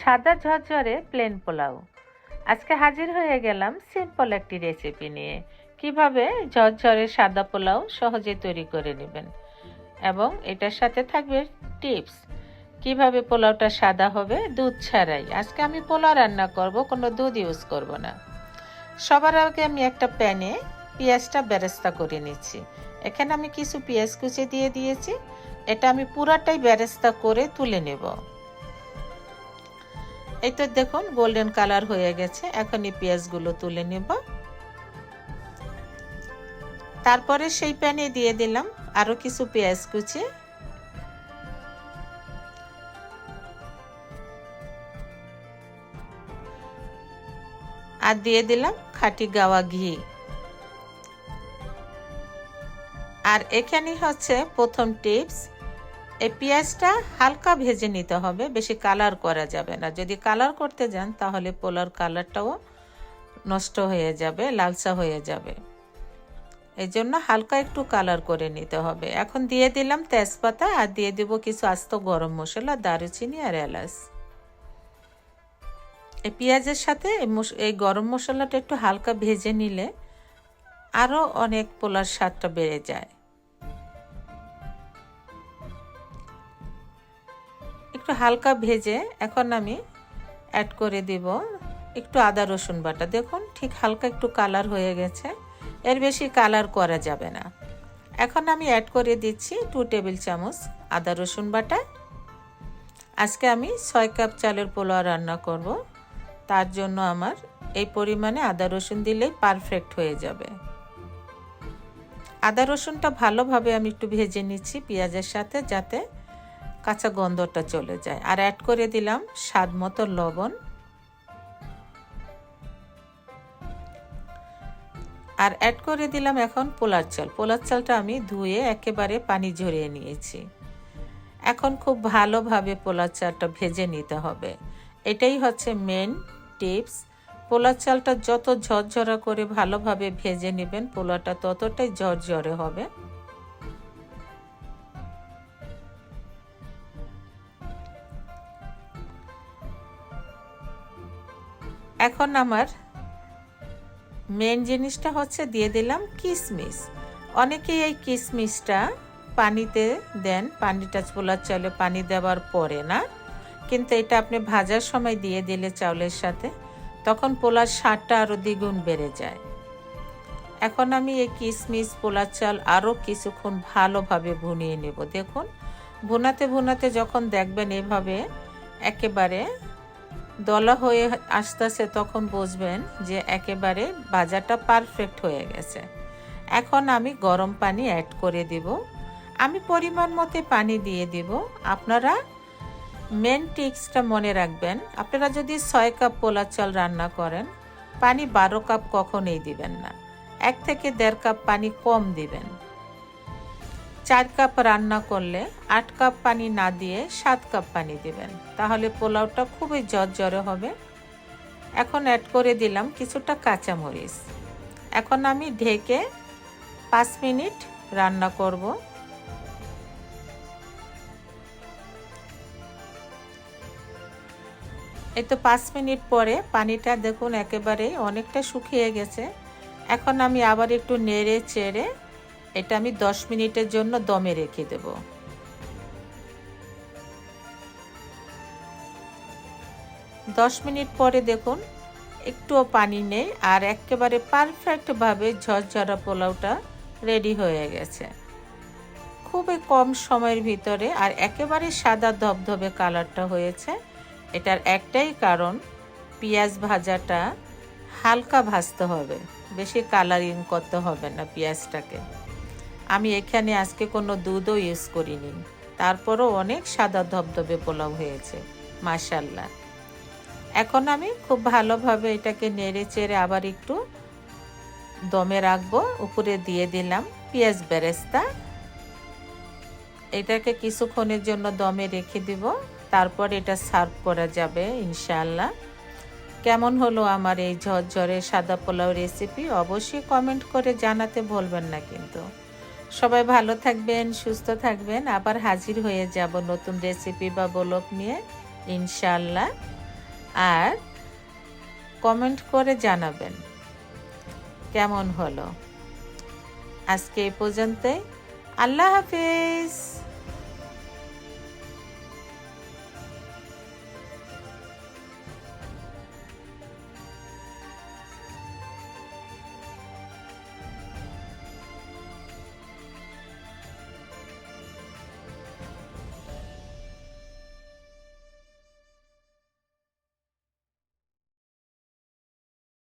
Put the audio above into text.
সাদা ঝরঝরে প্লেন পোলাও। আজকে হাজির হয়ে গেলাম সিম্পল একটি রেসিপি নিয়ে। কীভাবে ঝরঝরে সাদা পোলাও সহজে তৈরি করে নেবেন এবং এটার সাথে থাকবে টিপস কীভাবে পোলাওটা সাদা হবে, দুধ ছাড়াই। আজকে আমি পোলাও রান্না করব, কোনো দুধ ইউজ করব না। সবার আগে আমি একটা প্যানে পেঁয়াজটা বেরেস্তা করে নিচ্ছি। এখানে আমি কিছু পেঁয়াজ কুচি দিয়ে দিয়েছি। এটা আমি পুরাটাই বেরেস্তা করে তুলে নেব। এই তো দেখুন গোল্ডেন কালার হয়ে গেছে। এখন এই পেঁয়াজগুলো তুলে নেব। তারপরে সেই প্যানে দিয়ে দিলাম আরও কিছু পেঁয়াজ কুচি। আর দিয়ে দিলাম খাঁটি গাওয়া ঘি। আর এখানে হচ্ছে প্রথম টিপস এই পেঁয়াজটা হালকা ভেজে নিতে হবে, বেশি কালার করা যাবে না। যদি কালার করতে যান, তাহলে পোলার কালারটাও নষ্ট হয়ে যাবে লালসা হয়ে যাবে। এই জন্য হালকা একটু কালার করে নিতে হবে। এখন দিয়ে দিলাম তেজপাতা আর দিয়ে দেবো কিছু আস্ত গরম মশলা, দারুচিনি আর এলাচ। এই পেঁয়াজের সাথে এই গরম মশলাটা একটু হালকা ভেজে নিলে আরও অনেক পোলার স্বাদটা বেড়ে যায়। একটু হালকা ভেজে এখন আমি অ্যাড করে দিব একটু আদা, রসুন বাটা। দেখুন ঠিক হালকা একটু কালার হয়ে গেছে। এর বেশি কালার করা যাবে না। এখন আমি অ্যাড করে দিচ্ছি টু টেবিল চামচ আদা, রসুন বাটা। আজকে আমি ছয় কাপ চালের পোলাও রান্না করব। তার জন্য আমার এই পরিমাণে আদা, রসুন দিলেই পারফেক্ট হয়ে যাবে। আদা, রসুনটা ভালোভাবে আমি একটু ভেজে নিচ্ছি পেঁয়াজের সাথে, যাতে কাঁচা গন্ধটা চলে যায়। আর অ্যাড করে দিলাম স্বাদ মতো লবণ। আর অ্যাড করে দিলাম এখন পোলার চাল। পোলার চালটা আমি ধুয়ে একেবারে পানি ঝরিয়ে নিয়েছি। এখন খুব ভালোভাবে পোলার চালটা ভেজে নিতে হবে। এটাই হচ্ছে মেন টিপস পোলার চালটা যত ঝরঝরা করে ভালোভাবে ভেজে নেবেন, পোলাটা ততটাই ঝরঝরে হবে। এখন আমার মেন জিনিসটা হচ্ছে দিয়ে দিলাম কিশমিশ অনেকেই এই কিশমিশটা পানিতে দেন পানিটা পোলার চালে, পানি দেওয়ার পরে না। কিন্তু এটা আপনি ভাজার সময় দিয়ে দিলে চাউলের সাথে, তখন পোলার স্বাদটা আরও দ্বিগুণ বেড়ে যায়। এখন আমি এই কিশমিশ পোলার চাল আরও কিছুক্ষণ ভালোভাবে ভুনিয়ে নেব। দেখুন, ভুনাতে ভুনাতে যখন দেখবেন এভাবে একেবারে দলা হয়ে আসতেছে তখন বুঝবেন যে একেবারে বাজারটা পারফেক্ট হয়ে গেছে। এখন আমি গরম পানি অ্যাড করে দিব। আমি পরিমাণ মতে পানি দিয়ে দিব। আপনারা মেন টিক্সটা মনে রাখবেন। আপনারা যদি ছয় কাপ পোলার চাল রান্না করেন, পানি বারো কাপ কখনোই দিবেন না। এক থেকে দেড় কাপ পানি কম দিবেন। চার কাপ রান্না করলে আট কাপ পানি না দিয়ে সাত কাপ পানি দিবেন। তাহলে পোলাওটা খুবই জর্জরে হবে। এখন অ্যাড করে দিলাম কিছুটা কাঁচামরিচ। এখন আমি ঢেকে পাঁচ মিনিট রান্না করব। এই তো পাঁচ মিনিট পরে পানিটা দেখুন একেবারেই অনেকটা শুকিয়ে গেছে। এখন আমি আবার একটু নেড়ে চেড়ে এটা আমি দশ মিনিটের জন্য দমে রেখে দেব। দশ মিনিট পরে দেখুন, একটুও পানি নেই আর একেবারে পারফেক্টভাবে ঝরঝরা পোলাওটা রেডি হয়ে গেছে। খুবই কম সময়ের ভিতরে আর একেবারে সাদা ধবধবে কালারটা হয়েছে। এটার একটাই কারণ, পেঁয়াজ ভাজাটা হালকা ভাজতে হবে, বেশি কালারিং করতে হবে না পেঁয়াজটাকে। আমি এখানে আজকে কোনো দুধও ইউজ করিনি। তারপরও অনেক সাদা ধবধবে পোলাও হয়েছে। মাশাল্লাহ এখন আমি খুব ভালোভাবে এটাকে নেড়ে চেড়ে আবার একটু দমে রাখব। উপরে দিয়ে দিলাম পেঁয়াজ বেরেস্তা। এটাকে কিছুক্ষণের জন্য দমে রেখে দিব। তারপর এটা সার্ভ করা যাবে ইনশাল্লাহ কেমন হলো আমার এই ঝরঝরে সাদা পোলাও রেসিপি? অবশ্যই কমেন্ট করে জানাতে ভুলবেন না কিন্তু। সবাই ভালো থাকবেন, সুস্থ থাকবেন। আবার হাজির হয়ে যাব নতুন রেসিপি বা বলক নিয়ে ইনশাল্লাহ আর কমেন্ট করে জানাবেন কেমন হলো। আজকে এই পর্যন্তই। আল্লাহ হাফিজ।